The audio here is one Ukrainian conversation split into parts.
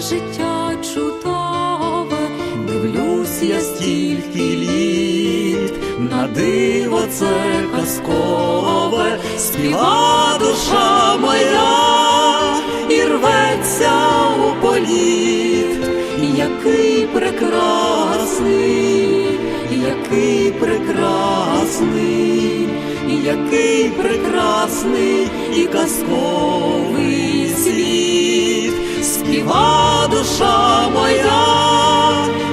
життя чудове, дивлюсь я стільки літ, на диво це казкове, співа душа моя і рветься у політ, який прекрасний, який прекрасний, який прекрасний і казковий світ, співа душа моя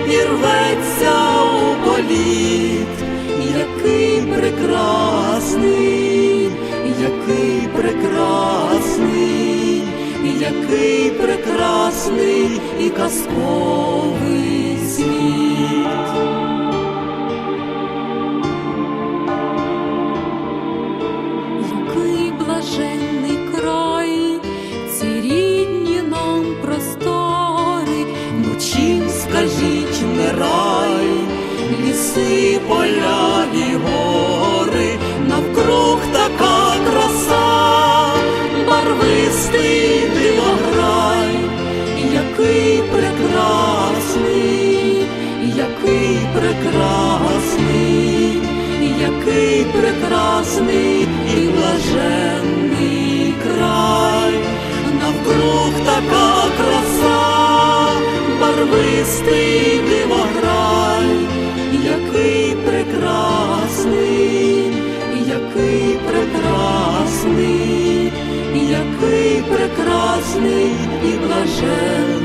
і рветься у політ, який прекрасний, який прекрасний, який прекрасний і казковий світ. Чим скажіть не рай, ліси, поля барвистий дивограй, який прекрасний, який прекрасний, який прекрасний і блаженний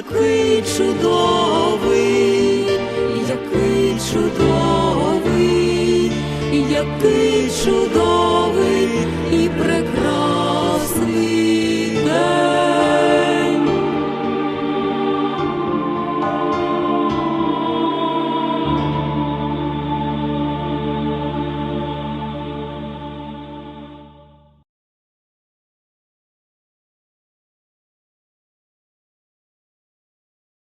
який чудовий, який чудовий, який чудовий.